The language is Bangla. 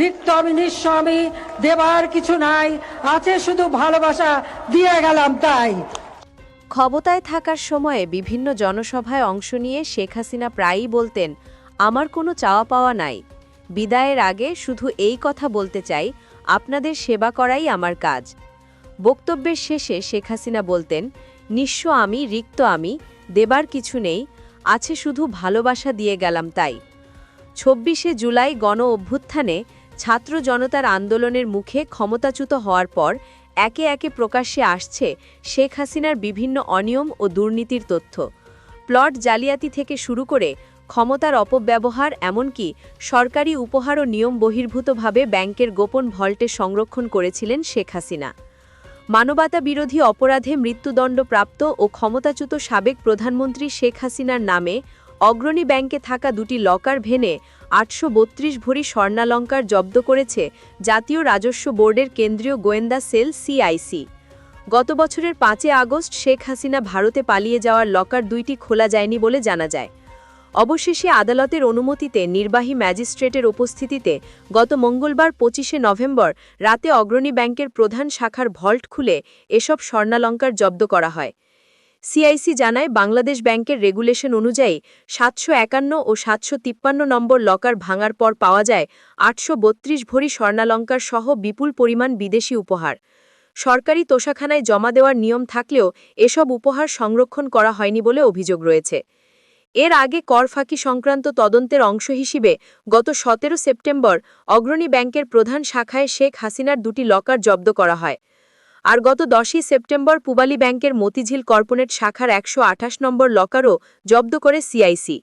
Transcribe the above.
রিক্ত আমি নিঃস্ব আমি দেবার কিছু নাই, আছে শুধু ভালোবাসা, দিয়ে গেলাম তাই। ক্ষমতায় থাকার সময়ে বিভিন্ন জনসভায় অংশ নিয়ে শেখ হাসিনা প্রায়ই বলতেন, আমার কোনো চাওয়া পাওয়া নাই। বিদায়ের আগে শুধু এই কথা বলতে চাই, আপনাদের সেবা করাই আমার কাজ। বক্তব্যের শেষে শেখ হাসিনা বলতেন, নিঃস্ব আমি, রিক্ত আমি, দেবার কিছু নেই, আছে শুধু ভালোবাসা দিয়ে গেলাম তাই। ছাব্বিশে জুলাই গণ অভ্যুত্থানে ছাত্র জনতার আন্দোলনের মুখে ক্ষমতাচ্যুত হওয়ার পর একে একে প্রকাশ্যে আসছে শেখ হাসিনার বিভিন্ন অনিয়ম ও দুর্নীতির তথ্য। প্লট জালিয়াতি থেকে শুরু করে ক্ষমতার অপব্যবহার এমনকি সরকারি উপহার ও নিয়ম বহির্ভূতভাবে ব্যাংকের গোপন ভল্টে সংরক্ষণ করেছিলেন শেখ হাসিনা। মানবতা বিরোধী অপরাধে মৃত্যুদণ্ডপ্রাপ্ত ও ক্ষমতাচ্যুত সাবেক প্রধানমন্ত্রী শেখ হাসিনার নামে অগ্রণী ব্যাংকে থাকা দুটি লকার ভেনে আটশো বত্রিশ ভরি স্বর্ণালঙ্কার জব্দ করেছে জাতীয় রাজস্ব বোর্ডের কেন্দ্রীয় গোয়েন্দা সেল সিআইসি। গত বছরের পাঁচে আগস্ট শেখ হাসিনা ভারতে পালিয়ে যাওয়ার লকার দুইটি খোলা যায়নি বলে জানা যায়। অবশেষে আদালতের অনুমতিতে নির্বাহী ম্যাজিস্ট্রেটের উপস্থিতিতে গত মঙ্গলবার পঁচিশে নভেম্বর রাতে অগ্রণী ব্যাংকের প্রধান শাখার ভল্ট খুলে এসব স্বর্ণালঙ্কার জব্দ করা হয়। সিআইসি জানায়, বাংলাদেশ ব্যাংকের রেগুলেশন অনুযায়ী সাতশো একান্ন ও সাতশো তিপ্পান্ন নম্বর লকার ভাঙার পর পাওয়া যায় আটশো বত্রিশ ভরি স্বর্ণালঙ্কার সহ বিপুল পরিমাণ বিদেশি উপহার। সরকারি তোষাখানায় জমা দেওয়ার নিয়ম থাকলেও এসব উপহার সংরক্ষণ করা হয়নি বলে অভিযোগ রয়েছে। এর আগে কর ফাঁকি সংক্রান্ত তদন্তের অংশ হিসেবে গত সতেরো সেপ্টেম্বর অগ্রণী ব্যাংকের প্রধান শাখায় শেখ হাসিনার দুটি লকার জব্দ করা হয়। আর গত দশই সেপ্টেম্বর পুবালী ব্যাংকের মতিঝিল কর্পোরেট শাখার একশো আঠাশ নম্বর লকারও জব্দ করে সিআইসি।